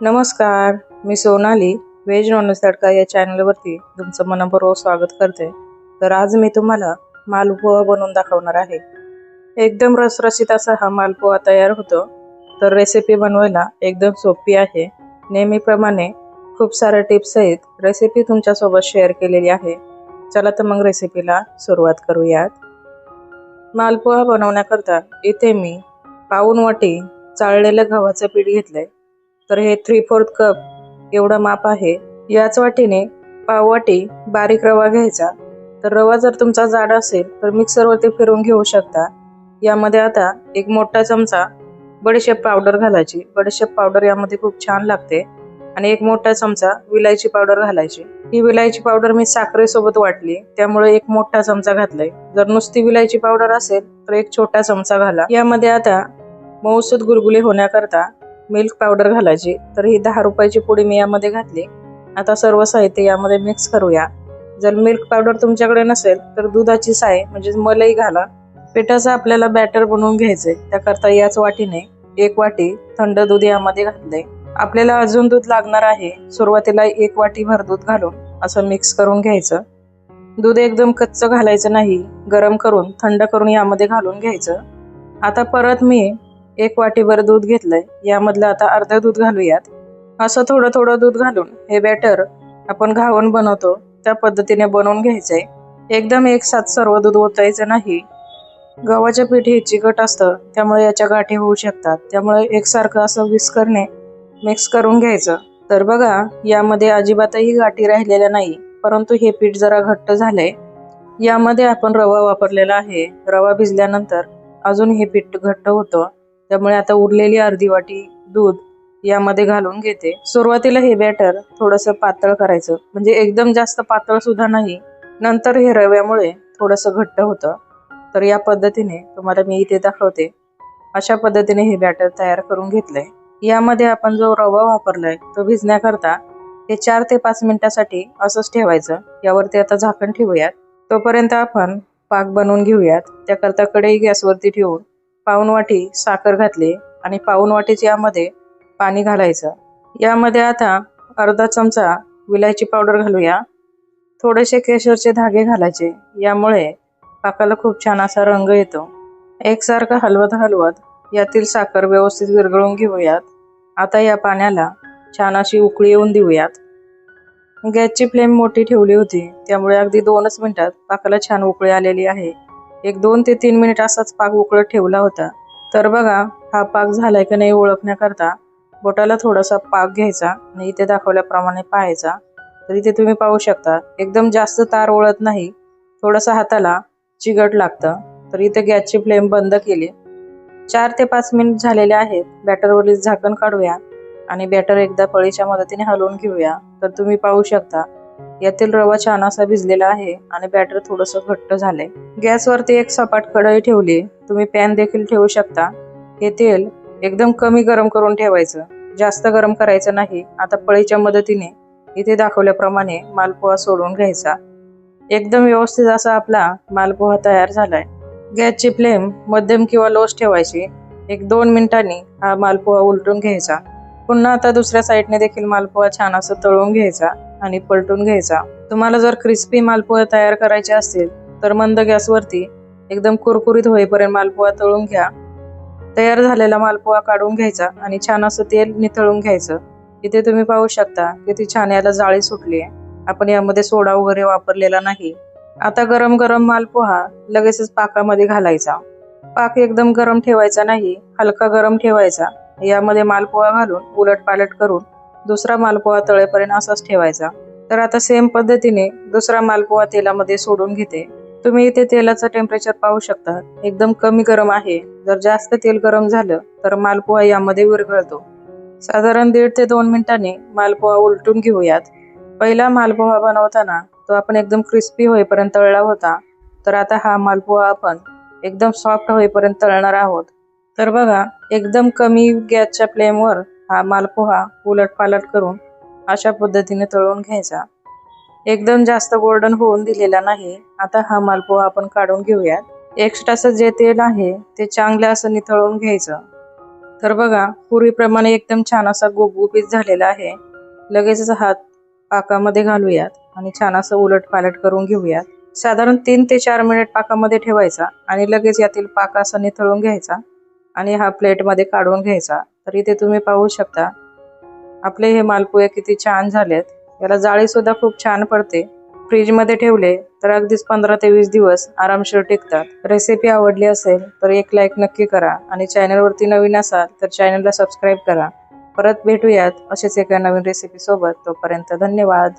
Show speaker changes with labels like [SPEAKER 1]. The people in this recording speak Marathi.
[SPEAKER 1] नमस्कार मी सोनाली व्हेज नॉनव्हेज तडका या चॅनलवरती तुमचं मनपूर्वक स्वागत करते. तर आज मी तुम्हाला मालपोहा बनवून दाखवणार आहे. एकदम रसरशीत असा हा मालपोहा तयार होतो. तर रेसिपी बनवायला एकदम सोपी आहे. नेहमीप्रमाणे खूप साऱ्या टिप्स आहेत रेसिपी तुमच्यासोबत शेअर केलेली आहे. चला तर मग रेसिपीला सुरुवात करूयात. मालपोहा बनवण्याकरता इथे मी पाऊन वाटी चाळलेलं गव्हाचं पीठ घेतलं आहे तर हे थ्री फोर्थ कप एवढं माप आहे. याच वाटीने पाव वाटी बारीक रवा घ्यायचा. तर रवा जर तुमचा जाड असेल तर मिक्सरवरती फिरवून घेऊ शकता. यामध्ये आता एक मोठा चमचा बडीशेप पावडर घालायची. बडीशेप पावडर यामध्ये खूप छान लागते. आणि एक मोठा चमचा विलायची पावडर घालायची. ही विलायची पावडर मी साखरेसोबत वाटली. त्यामुळे एक मोठा चमचा घातलाय. जर नुसती विलायची पावडर असेल तर एक छोटा चमचा घाला. यामध्ये आता मऊसूद गुलगुली होण्याकरता मिल्क पावडर घालायची. तर ही दहा रुपयाची पुडी मी यामध्ये घातली. आता सर्व साहित्य यामध्ये मिक्स करूया. जर मिल्क पावडर तुमच्याकडे नसेल तर दुधाची साय म्हणजे मलई घाला. पिठाचं आपल्याला बॅटर बनवून घ्यायचंय. त्याकरता याच वाटीने एक वाटी थंड दूध यामध्ये घातले आपल्याला अजून दूध लागणार आहे. सुरुवातीला एक वाटी भर दूध घालून असं मिक्स करून घ्यायचं. दूध एकदम कच्चं घालायचं नाही. गरम करून थंड करून यामध्ये घालून घ्यायचं. आता परत मी एक वाटीभर दूध घेतलंय. यामधलं आता अर्ध दूध घालूयात. असं थोडं थोडं दूध घालून हे बॅटर आपण घावण बनवतो. त्या पद्धतीने बनवून घ्यायचंय. एकदम एक साथ सर्व दूध ओतायचं नाही. गव्हाच्या पीठ हे चिकट असतं त्यामुळे याच्या गाठी होऊ शकतात. त्यामुळे एकसारखं असं विस्करणे मिक्स करून घ्यायचं. तर बघा यामध्ये अजिबातही गाठी राहिलेल्या नाही परंतु हे पीठ जरा घट्ट झालंय. यामध्ये आपण रवा वापरलेला आहे. रवा भिजल्यानंतर अजून हे पीठ घट्ट होतं. त्यामुळे आता उरलेली अर्धी वाटी दूध यामध्ये घालून घेते. सुरुवातीला हे बॅटर थोडस पातळ करायचं. म्हणजे एकदम जास्त पातळ सुद्धा नाही. नंतर हे रव्यामुळे थोडस घट्ट होतं. तर या पद्धतीने तुम्हाला मी इथे दाखवते. अशा पद्धतीने हे बॅटर तयार करून घेतलंय. यामध्ये आपण जो रवा वापरलाय तो भिजण्याकरता हे चार ते पाच मिनिटासाठी असंच ठेवायचं. यावरती आता झाकण ठेवूयात. तोपर्यंत आपण पाक बनवून घेऊयात. त्याकरता कढई गॅसवरती ठेवून पावनवाटी साखर घातली आणि पावनवाटीच यामध्ये पाणी घालायचं. यामध्ये आता अर्धा चमचा विलायची पावडर घालूया. थोडेसे केशरचे धागे घालायचे. यामुळे पाकाला खूप छान असा रंग येतो. एकसारखं हलवत हलवत यातील साखर व्यवस्थित विरघळून घेऊयात. आता या पाण्याला छान अशी उकळी येऊन देऊयात. गॅसची फ्लेम मोठी ठेवली होती. त्यामुळे अगदी दोनच मिनिटात पाकाला छान उकळी आलेली आहे. एक दोन ते तीन मिनिट असाच पाक उकळत ठेवला होता. तर बघा हा पाक झालाय का नाही ओळखण्याकरता बोटाला थोडासा पाक घ्यायचा आणि इथे दाखवल्याप्रमाणे पाहायचा. तर इथे तुम्ही पाहू शकता एकदम जास्त तार ओळत नाही थोडासा हाताला चिगट लागतं. तर इथे गॅसची फ्लेम बंद केली. चार ते पाच मिनिट झालेले आहेत बॅटरवरील झाकण काढूया आणि बॅटर एकदा पळीच्या मदतीने हलवून घेऊया. तर तुम्ही पाहू शकता यातील रवा छान असा भिजलेला आहे आणि बॅटर थोडस घट्ट झालंय. गॅसवरती एक सपाट कढई ठेवली. तुम्ही पॅन देखील ठेवू शकता. हे तेल एकदम कमी गरम करून ठेवायचं. जास्त गरम करायचं नाही. आता पळीच्या मदतीने इथे दाखवल्याप्रमाणे मालपोहा सोडून घ्यायचा. एकदम व्यवस्थित असा आपला मालपोहा तयार झालाय. गॅसची फ्लेम मध्यम किंवा लोस ठेवायची. एक दोन मिनिटांनी हा मालपोहा उलटून घ्यायचा. पुन्हा आता दुसऱ्या साईडने देखील मालपोहा छान असं तळून घ्यायचा. आणि पलटून घ्यायचा. तुम्हाला जर क्रिस्पी मालपोहा तयार करायचे असतील तर मंद गॅसवरती एकदम कुरकुरीत होईपर्यंत मालपोहा तळून घ्या. तयार झालेला मालपोहा काढून घ्यायचा आणि छान असं तेल निथळून घ्यायचं. इथे तुम्ही पाहू शकता किती छान याला जाळी सुटली आहे आपण यामध्ये सोडा वगैरे वापरलेला नाही. आता गरम गरम मालपोहा लगेचच पाकामध्ये घालायचा. पाक एकदम गरम ठेवायचा नाही हलका गरम ठेवायचा. यामध्ये मालपोहा घालून उलट पालट करून दुसरा मालपोहा तळेपर्यंत असाच ठेवायचा. तर आता सेम पद्धतीने दुसरा मालपोहा तेलामध्ये सोडून घेते. तुम्ही इथे तेलाचं टेम्परेचर पाहू शकता. एकदम कमी गरम आहे. जर जास्त तेल गरम झालं तर मालपोहा यामध्ये विरघळतो. साधारण दीड ते दोन मिनिटांनी मालपोहा उलटून घेऊयात. पहिला मालपोहा बनवताना तो आपण एकदम क्रिस्पी होईपर्यंत तळला होता. तर आता हा मालपोहा आपण एकदम सॉफ्ट होईपर्यंत तळणार आहोत. तर बघा एकदम कमी गॅसच्या फ्लेमवर हा मालपोहा उलट पालट करून अशा पद्धतीने तळून घ्यायचा. एकदम जास्त गोल्डन होऊन दिलेला नाही. आता हा मालपोहा आपण काढून घेऊयात. एक्स्ट्राचं जे तेल आहे ते चांगलं असं निथळून घ्यायचं. तर बघा पूर्वीप्रमाणे एकदम छान असा गुबगुबीत झालेला आहे. लगेचच हात पाकामध्ये घालूयात आणि छान असं उलट पालट करून घेऊयात. साधारण तीन ते चार मिनिट पाकामध्ये ठेवायचा आणि लगेच यातील पाक असा निथळून घ्यायचा आणि हा प्लेटमध्ये काढून घ्यायचा. तर इथे तुम्ही पाहू शकता. आपले हे मालपुया किती छान झालेत. याला जाळी सुद्धा खूप छान पडते. फ्रीजमध्ये ठेवले तर अगदीच पंधरा ते वीस दिवस आरामशीर टिकतात. रेसिपी आवडली असेल तर एक लाईक नक्की करा आणि चॅनलवरती नवीन असाल तर चॅनलला सबस्क्राईब करा. परत भेटूयात असेच एका नवीन रेसिपी सोबत. तोपर्यंत धन्यवाद.